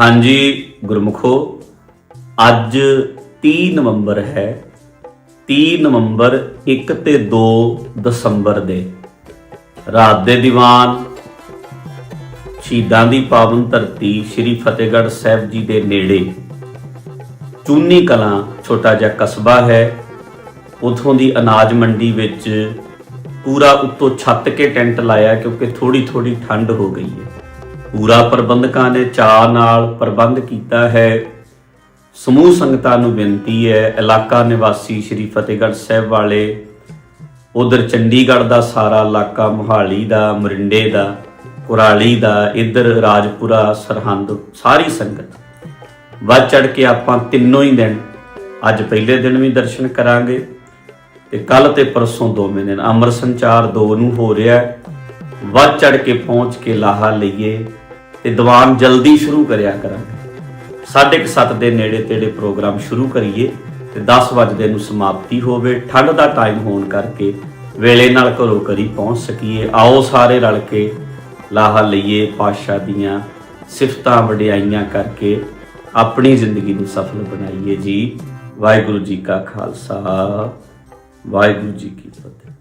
ਹਾਂਜੀ, ਗੁਰਮੁਖੋ, ਅੱਜ 30 ਨਵੰਬਰ ਹੈ। 30 ਨਵੰਬਰ 1 ਤੇ 2 ਦਸੰਬਰ ਦੇ। ਰਾਤ ਦੇ ਦੀਵਾਨ, ਸ਼ਹੀਦਾਂ ਦੀ ਪਾਵਨ ਧਰਤੀ ਸ੍ਰੀ ਫਤਿਹਗੜ੍ਹ ਸਾਹਿਬ ਜੀ ਦੇ ਨੇੜੇ। ਚੂਨੀ ਕਲਾਂ ਛੋਟਾ ਜਿਹਾ ਕਸਬਾ ਹੈ। ਉਥੋਂ ਦੀ ਅਨਾਜ ਮੰਡੀ ਵਿੱਚ ਪੂਰਾ ਉੱਤੋਂ ਛੱਤ ਕੇ ਟੈਂਟ ਲਾਇਆ ਕਿਉਂਕਿ ਥੋੜੀ ਥੋੜੀ ਠੰਡ ਹੋ ਗਈ ਹੈ। ਪੂਰਾ ਪ੍ਰਬੰਧਕਾਂ ਨੇ ਚਾਅ ਨਾਲ ਪ੍ਰਬੰਧ ਕੀਤਾ ਹੈ। ਸਮੂਹ ਸੰਗਤਾਂ ਨੂੰ ਬੇਨਤੀ ਹੈ, ਇਲਾਕਾ ਨਿਵਾਸੀ ਸ੍ਰੀ ਫਤਿਹਗੜ੍ਹ ਸਾਹਿਬ ਵਾਲੇ, ਉਧਰ ਚੰਡੀਗੜ੍ਹ ਦਾ ਸਾਰਾ ਇਲਾਕਾ ਮੁਹਾਲੀ ਦਾ, ਮਰਿੰਡੇ ਦਾ, ਕੁਰਾਲੀ ਦਾ, ਇੱਧਰ ਰਾਜਪੁਰਾ, ਸਰਹੰਦ, ਸਾਰੀ ਸੰਗਤ। ਵੱਧ ਚੜ ਕੇ ਆਪਾਂ ਤਿੰਨੋਂ ਹੀ ਦਿਨ, ਅੱਜ ਪਹਿਲੇ ਦਿਨ ਵੀ ਦਰਸ਼ਨ ਕਰਾਂਗੇ ਤੇ ਕੱਲ ਤੇ ਪਰਸੋਂ ਦੋਵੇਂ ਦਿਨ। ਅਮਰ ਸੰਚਾਰ 2 ਨੂੰ ਹੋ ਰਿਹਾ ਹੈ। ਵੱਧ ਚੜ ਕੇ ਪਹੁੰਚ ਕੇ ਲਾਹਾ ਲਈਏ। ਤੇ ਦੀਵਾਨ ਜਲਦੀ ਸ਼ੁਰੂ ਕਰਿਆ ਕਰਾਂਗੇ ਸਾਢੇ ਕੁ ਸੱਤ ਦੇ ਨੇੜੇ ਤੇੜੇ ਪ੍ਰੋਗਰਾਮ ਸ਼ੁਰੂ ਕਰੀਏ ਤੇ 10 ਵਜੇ ਨੂੰ ਸਮਾਪਤੀ ਹੋਵੇ, ਠੰਡ ਦਾ ਟਾਈਮ ਹੋਣ ਕਰਕੇ ਵੇਲੇ ਨਾਲ ਘਰੋਂ ਘਰੀ ਪਹੁੰਚ ਸਕੀਏ। ਆਓ ਸਾਰੇ ਰਲ ਕੇ ਲਾਹਾ ਲਈਏ ਪਾਸ਼ਾ ਦੀਆਂ ਸਿਫਤਾਂ ਵਡਿਆਈਆਂ ਕਰਕੇ ਆਪਣੀ ਜ਼ਿੰਦਗੀ ਨੂੰ ਸਫਲ ਬਣਾਈਏ ਜੀ। ਵਾਹਿਗੁਰੂ ਜੀ ਕਾ ਖਾਲਸਾ, ਵਾਹਿਗੁਰੂ ਜੀ ਕੀ ਫਤਿਹ।